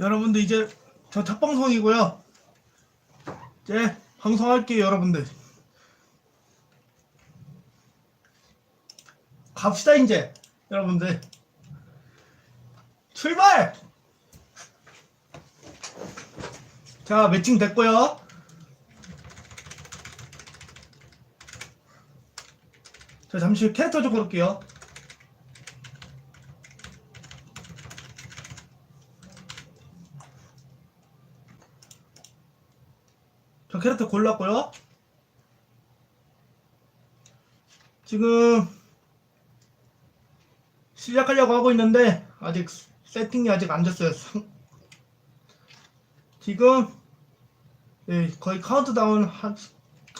여러분들 이제 저 첫 방송이고요. 이제 방송할게요, 여러분들. 갑시다 이제, 여러분들. 출발! 자, 매칭 됐고요. 자, 잠시 캐릭터 좀 고를게요. 저 캐릭터 골랐고요. 지금 시작하려고 하고 있는데 아직 세팅이 아직 안 됐어요. 상- 지금 네, 거의 카운트다운 하,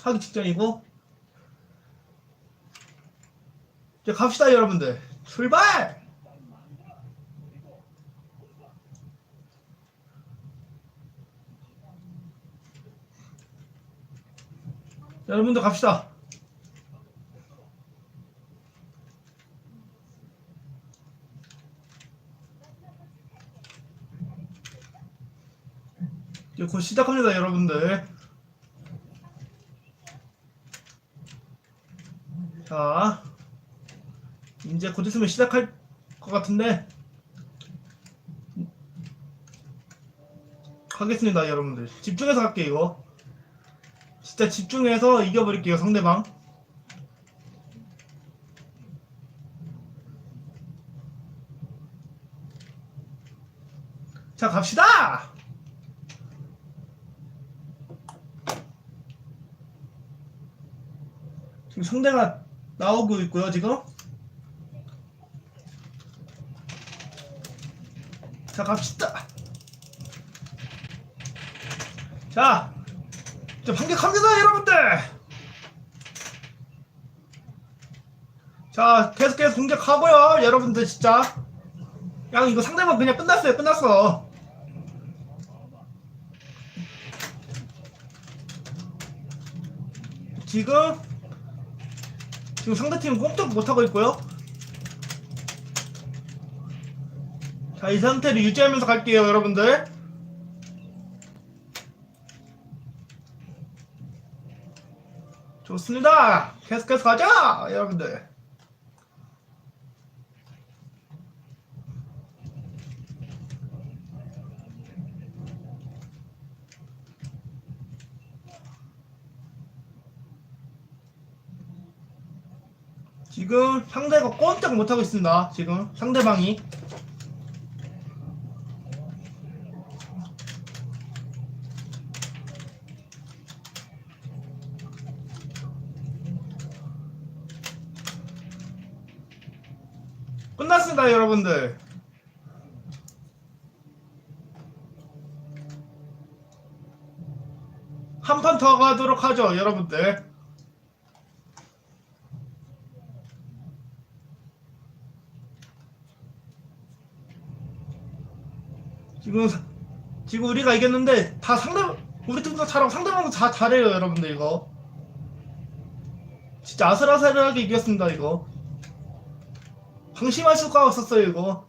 하기 직전이고 이제 갑시다 여러분들 출발! 여러분들 갑시다. 이제 곧 시작합니다, 여러분들. 자, 이제 곧 있으면 시작할 것 같은데 하겠습니다, 여러분들. 집중해서 할게요, 이거. 진짜 집중해서 이겨버릴게요 상대방. 자 갑시다! 지금 상대가 나오고 있고요 지금. 자 갑시다! 자 자, 반격합니다, 여러분들! 자, 계속해서 공격하고요, 여러분들, 진짜. 그냥 이거 상대방 그냥 끝났어요, 끝났어. 지금, 지금 상대팀은 꼼짝 못하고 있고요. 자, 이 상태를 유지하면서 갈게요, 여러분들. 좋습니다. 계속해서 가자, 여러분들. 지금 상대가 꼼짝 못하고 있습니다. 지금 상대방이. 끝났습니다, 여러분들. 한 판 더 가도록 하죠, 여러분들. 지금 사- 지금 우리가 이겼는데 다 상대 우리 팀도 잘하고 상대방도 다 잘해요, 여러분들 이거. 진짜 아슬아슬하게 이겼습니다, 이거. 방심할 수가 없었어요 이거.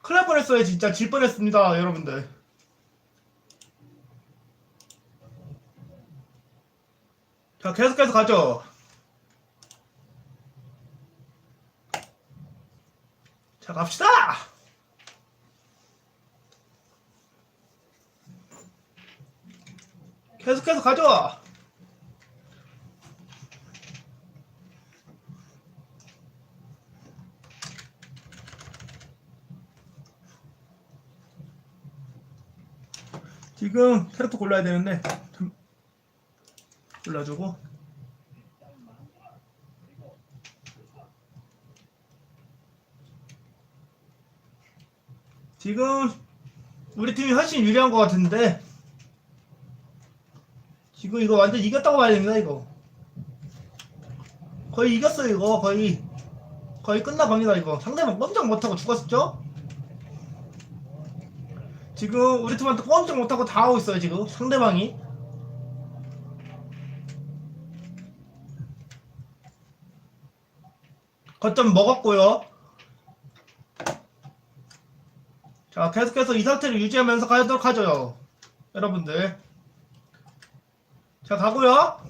큰일 날 뻔했어요 진짜. 질 뻔했습니다 여러분들. 자 계속해서 가죠. 자 갑시다! 계속해서 가죠 지금 캐릭터 골라야 되는데 좀 골라주고. 지금 우리 팀이 훨씬 유리한 것 같은데 지금 이거 완전 이겼다고 봐야 됩니다 이거. 거의 이겼어요 이거. 거의 거의 끝나갑니다 이거. 상대방 꼼짝 못하고 죽었었죠? 지금 우리 팀한테 꼼짝 못하고 다 하고 있어요 지금 상대방이 거점 먹었고요 자, 계속해서 이 상태를 유지하면서 가도록 하죠. 여러분들. 자, 가고요.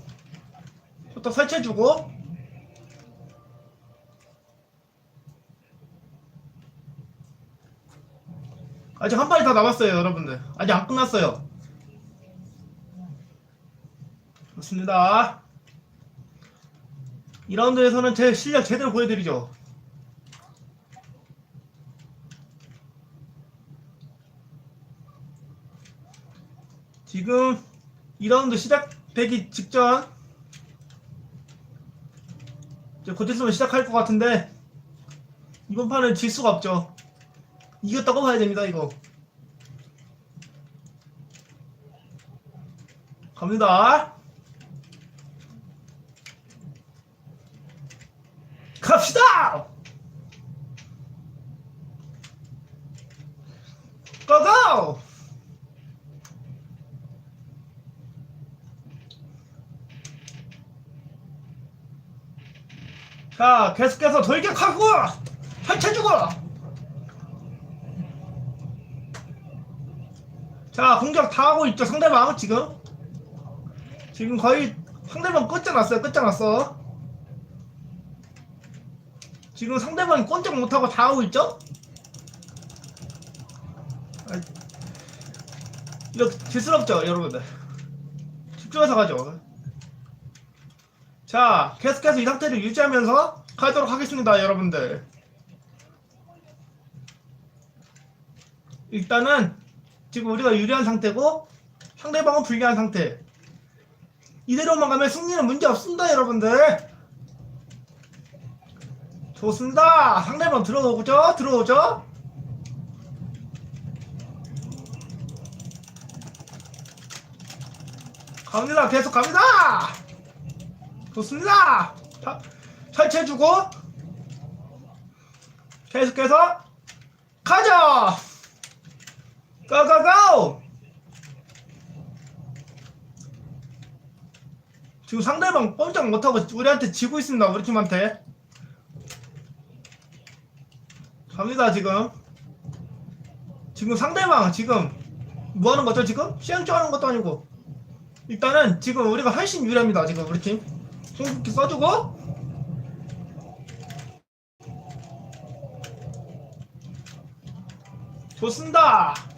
또 설치해주고. 아직 한 발이 더 남았어요, 여러분들. 아직 안 끝났어요. 좋습니다. 2라운드에서는 제 실력 제대로 보여드리죠. 지금 2라운드 시작되기 직전 이제 곧 있으면 시작할 것 같은데 이번 판은 질 수가 없죠. 이겼다고 봐야 됩니다, 이거. 갑니다. 갑시다! 고고! 자, 계속해서 돌격하고! 펼쳐주고! 자, 공격 다 하고 있죠, 상대방, 지금. 지금 거의 상대방 끝장났어요, 끝장났어. 지금 상대방이 꼼짝 못하고 다 하고 있죠? 이렇게 질스럽죠, 여러분들. 집중해서 가죠. 자, 계속해서 이 상태를 유지하면서 가도록 하겠습니다, 여러분들. 일단은 지금 우리가 유리한 상태고 상대방은 불리한 상태. 이대로만 가면 승리는 문제 없습니다, 여러분들. 좋습니다. 상대방 들어오죠? 들어오죠? 갑니다. 계속 갑니다. 좋습니다. 자, 설치해주고 계속해서 가자. 고고고. 지금 상대방 꼼짝 못하고 우리한테 지고 있습니다. 우리 팀한테. 갑니다 지금. 지금 상대방 지금 뭐 하는 거죠 지금? 시행조 하는 것도 아니고 일단은 지금 우리가 훨씬 유리합니다 지금 우리 팀 송국기 써주고 좋습니다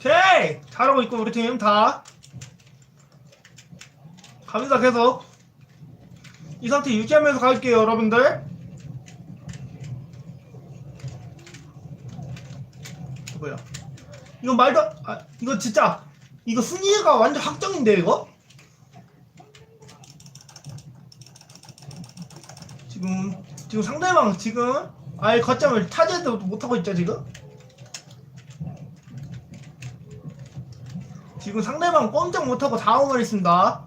오케이! 잘하고 있고 우리 팀 다. 갑니다 계속. 이 상태 유지하면서 갈게요 여러분들. 뭐야? 이거 말도 아 이거 진짜 이거 승리가 완전 확정인데 이거? 지금 지금 상대방 지금 아예 거점을 차지도 못하고 있죠 지금 지금 상대방 꼼짝 못하고 다음을 있습니다.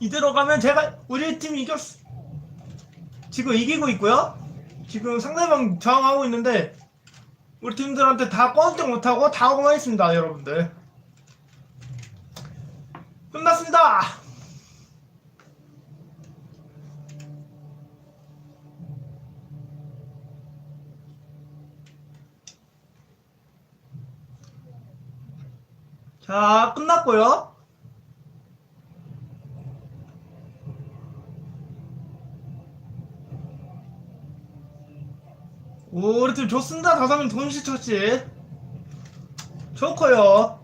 이대로 가면 제가 우리 팀 이겼 지금 이기고 있고요. 지금 상대방 저항하고 있는데 우리 팀들한테 다 꼼짝 못하고 다 오고만 있습니다 여러분들. 끝났습니다 자 끝났고요. 오 우리 팀 좋습니다. 다섯 명 동시 처치. 좋고요